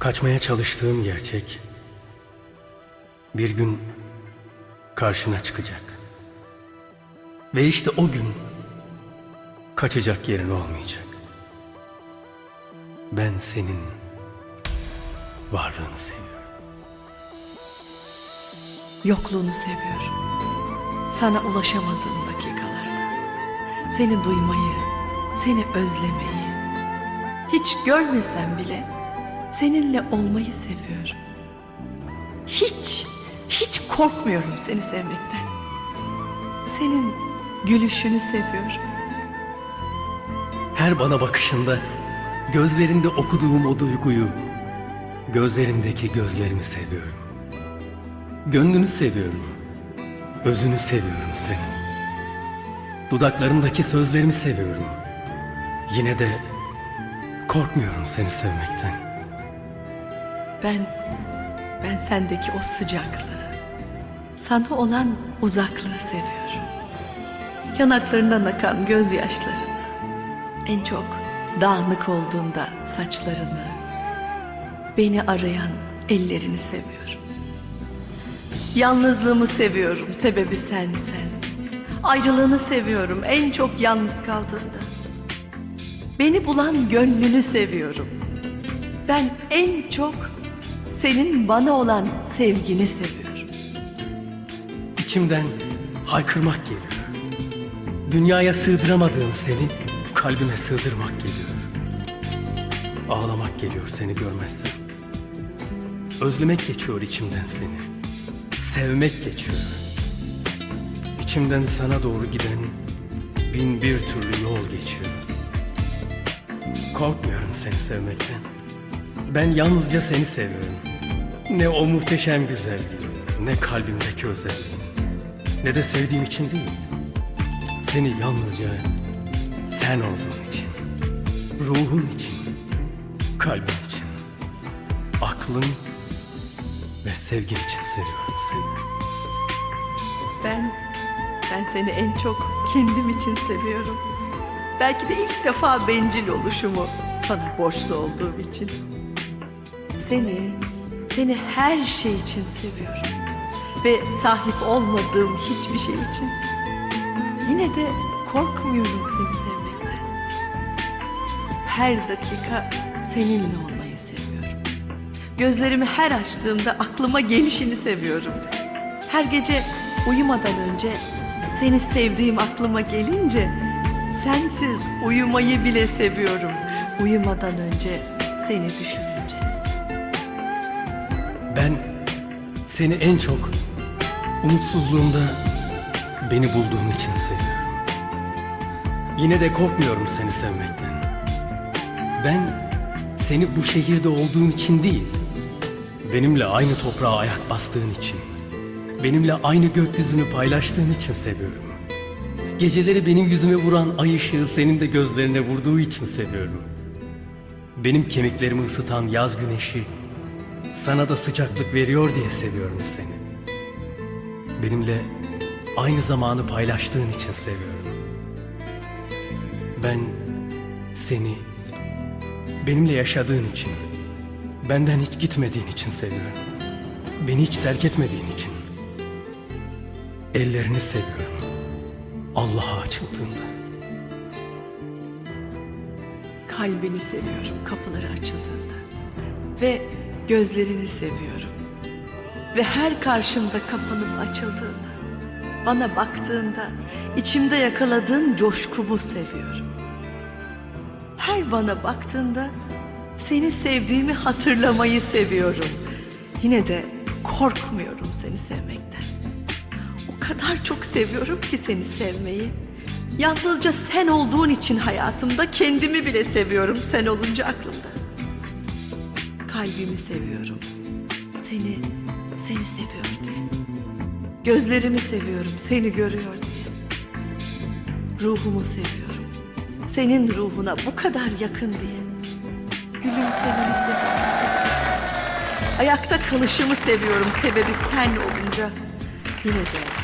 Kaçmaya çalıştığım gerçek bir gün karşına çıkacak. Ve işte o gün kaçacak yerin olmayacak. Ben senin varlığını seviyorum. Yokluğunu seviyorum. Sana ulaşamadığım dakikalarda. Seni duymayı, seni özlemeyi. Hiç görmesem bile seninle olmayı seviyorum. Hiç, hiç korkmuyorum seni sevmekten. Senin gülüşünü seviyorum. Her bana bakışında gözlerinde okuduğum o duyguyu, gözlerindeki gözlerimi seviyorum. Gönlünü seviyorum. Özünü seviyorum senin. Dudaklarındaki sözlerimi seviyorum. Yine de korkmuyorum seni sevmekten. Ben, ben sendeki o sıcaklığı, sana olan uzaklığı seviyorum. Yanaklarından akan gözyaşlarını, en çok dağınık olduğunda saçlarını, beni arayan ellerini seviyorum. Yalnızlığımı seviyorum, sebebi sensen. Ayrılığını seviyorum, en çok yalnız kaldığımda. Beni bulan gönlünü seviyorum. Ben en çok senin bana olan sevgini seviyorum. İçimden haykırmak geliyor. Dünyaya sığdıramadığım seni kalbime sığdırmak geliyor. Ağlamak geliyor seni görmezsem. Özlemek geçiyor içimden seni. Sevmek geçiyor. İçimden sana doğru giden bin bir türlü yol geçiyor. Korkmuyorum seni sevmekten. Ben yalnızca seni seviyorum. Ne o muhteşem güzelliği, ne kalbimdeki özelliğin, ne de sevdiğim için değil. Seni yalnızca sen olduğun için, ruhun için, kalbin için, aklın ve sevgin için seviyorum seni. Ben, ben seni en çok kendim için seviyorum. Belki de ilk defa bencil oluşumu sana borçlu olduğum için. Seni, seni her şey için seviyorum. Ve sahip olmadığım hiçbir şey için. Yine de korkmuyorum seni sevmekten. Her dakika seninle olmayı seviyorum. Gözlerimi her açtığımda aklıma gelişini seviyorum. Her gece uyumadan önce seni sevdiğim aklıma gelince sensiz uyumayı bile seviyorum. Uyumadan önce seni düşününce. Ben seni en çok umutsuzluğumda beni bulduğun için seviyorum. Yine de korkmuyorum seni sevmekten. Ben seni bu şehirde olduğun için değil, benimle aynı toprağa ayak bastığın için, benimle aynı gökyüzünü paylaştığın için seviyorum. Geceleri benim yüzüme vuran ay ışığı senin de gözlerine vurduğu için seviyorum. Benim kemiklerimi ısıtan yaz güneşi sana da sıcaklık veriyor diye seviyorum seni. Benimle aynı zamanı paylaştığın için seviyorum. Ben seni benimle yaşadığın için, benden hiç gitmediğin için seviyorum. Beni hiç terk etmediğin için. Ellerini seviyorum. Allah'a açıldığında. Kalbini seviyorum kapıları açıldığında. Ve gözlerini seviyorum. Ve her karşımda kapının açıldığında, bana baktığında içimde yakaladığın coşkumu seviyorum. Her bana baktığında seni sevdiğimi hatırlamayı seviyorum. Yine de korkmuyorum seni sevmekten. O kadar çok seviyorum ki seni sevmeyi. Yalnızca sen olduğun için hayatımda kendimi bile seviyorum sen olunca aklımda. Kalbimi seviyorum. Seni, seni seviyor diye. Gözlerimi seviyorum seni görüyor diye. Ruhumu seviyorum. Senin ruhuna bu kadar yakın diye. Gülümsemeni seviyorum düşününce. Ayakta kalışımı seviyorum sebebi sen olunca. Yine de